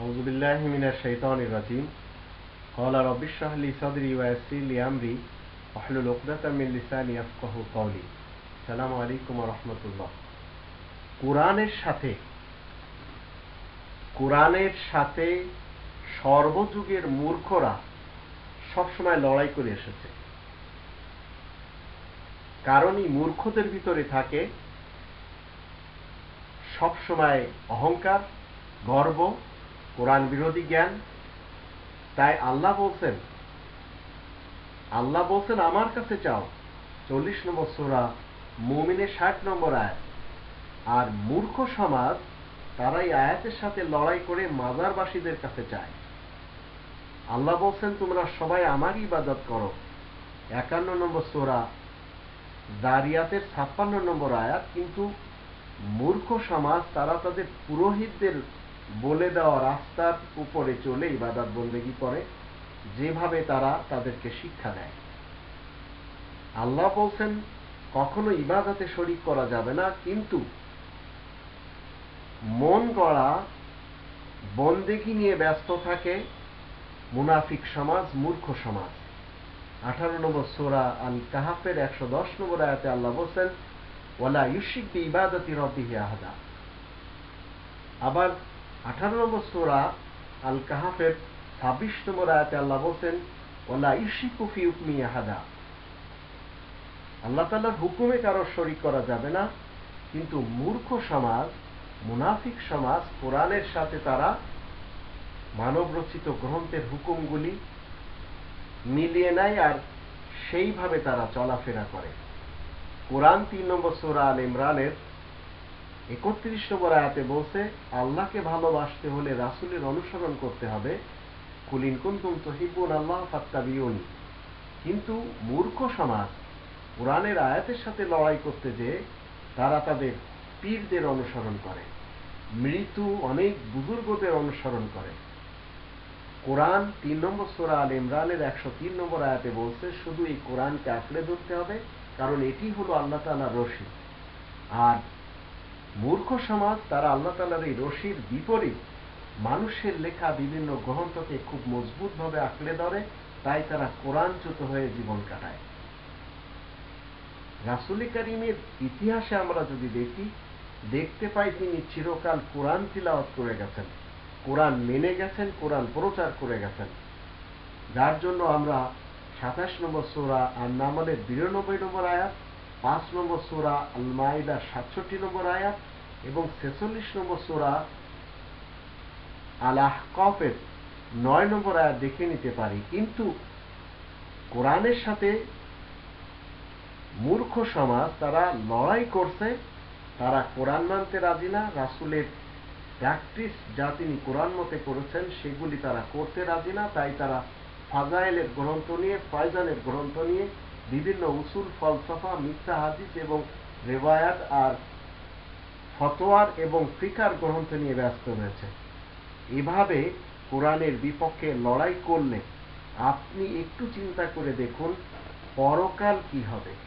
أعوذ بالله من الشيطان الرجيم قال رب اشرح لي صدري ويسر لي أمري واحلل عقدة من لساني يفقهوا قولي السلام عليكم ورحمة الله কোরআনের সাথে কোরআনের সাথে সর্বযুগের মূর্খরা সবসময় লড়াই করে এসেছে কারণ এই মূর্খদের ভিতরে থাকে সবসময় অহংকার গর্ব কোরআন বিরোধী জ্ঞান। তাই আল্লাহ বলছেন আল্লাহ বলছেন, আমার কাছে চাও। চল্লিশ নম্বর সোরা মুমিনের ষাট নম্বর আয়াত। আর মূর্খ সমাজ তারা এই আয়াতের সাথে লড়াই করে মাজারবাসীদের কাছে চায়। আল্লাহ বলছেন, তোমরা সবাই আমারই ইবাদত করো। একান্ন নম্বর সোরা দারিয়াতের ছাপ্পান্ন নম্বর আয়াত। কিন্তু মূর্খ সমাজ, তারা তাদের পুরোহিতদের বলে দেওয়া রাস্তার উপরে চলে ইবাদত বন্দেগি করে, যেভাবে তারা তাদেরকে শিক্ষা দেয়। আল্লাহ বলছেন, কখনো ইবাদতে শরিক করা যাবে না, কিন্তু মন গড়া, বন্দেগি নিয়ে ব্যস্ত থাকে মুনাফিক সমাজ, মূর্খ সমাজ। আঠারো নম্বর সোরা আল কাহাফের একশো দশ নম্বর আয়াতে আল্লাহ বলছেন, ওয়ালা ইউশিক বি ইবাদতি রব্বিহি আহাদা। আবার আঠারো নম্বর সোরা আল কাহাফের ছাব্বিশ নম্বর আয়াতে আল্লাহ বলছেন ওলা ইশিকুফি উকমি আহাদা। আল্লাহ তাল্লাহর হুকুমে কারও শরিক করা যাবে না, কিন্তু মূর্খ সমাজ, মুনাফিক সমাজ, কোরআনের সাথে তারা মানব রচিত গ্রন্থের হুকুমগুলি মিলিয়ে নেয় আর সেইভাবে তারা চলাফেরা করে। কোরআন তিন নম্বর সোরা আল ইমরানের একত্রিশ নম্বর আয়াতে বলছে, আল্লাহকে ভালোবাসতে হলে রাসুলের অনুসরণ করতে হবে। কুলিন কুন্তুম তহিবুন আল্লাহ ফাত্তাবিউনি। কিন্তু মূর্খ সমাজ কোরআনের আয়াতের সাথে লড়াই করতে যে তারা তাদের পীরদের অনুসরণ করে মৃত্যু অনেক বুজুর্গদের অনুসরণ করে। কোরআন তিন নম্বর সোরা আল ইমরানের একশো তিন নম্বর আয়াতে বলছে, শুধু এই কোরআনকে আঁকড়ে ধরতে হবে, কারণ এটি হলো আল্লাহ তালা রশি আর মূর্খ সমাজ, তারা আল্লাহ তালার এই রশির বিপরীত। মানুষের লেখা বিভিন্ন গ্রন্থকে খুব মজবুতভাবে আঁকড়ে ধরে, তাই তারা কোরআনচ্যুত হয়ে জীবন কাটায়। রাসুলি করিমের ইতিহাসে আমরা যদি দেখি, দেখতে পাই তিনি চিরকাল কোরআন তিলাওয়াত করে গেছেন। কোরআন মেনে গেছেন, কোরআন প্রচার করে গেছেন। যার জন্য আমরা সাতাশ নম্বর সোরা আর নামালের বিরানব্বই নম্বর আয়াত পাঁচ নম্বর সোরা আল সাতষট্টি নম্বর আয়াত এবং ছেচল্লিশ নম্বর সোরা আল আহকফের নয় নম্বর আয়াত দেখে নিতে পারি। কিন্তু কোরআনের সাথে মূর্খ সমাজ, তারা লড়াই করছে, তারা কোরআন মানতে রাজি না, রাসুলের প্র্যাকটিস যা তিনি কোরআন মতে করেছেন, সেগুলি তারা করতে রাজি না, তাই তারা ফাজাইলের গ্রন্থ নিয়ে ফয়জানের গ্রন্থ নিয়ে বিভিন্ন উসুল, ফলসফা, মিথ্যা হাদিস এবং রেবায়াত আর ফতোয়ার এবং ফিকার গ্রন্থ নিয়ে ব্যস্ত রয়েছে। এভাবে কোরআনের বিপক্ষে লড়াই করলে আপনি একটু চিন্তা করে দেখুন পরকাল কি হবে।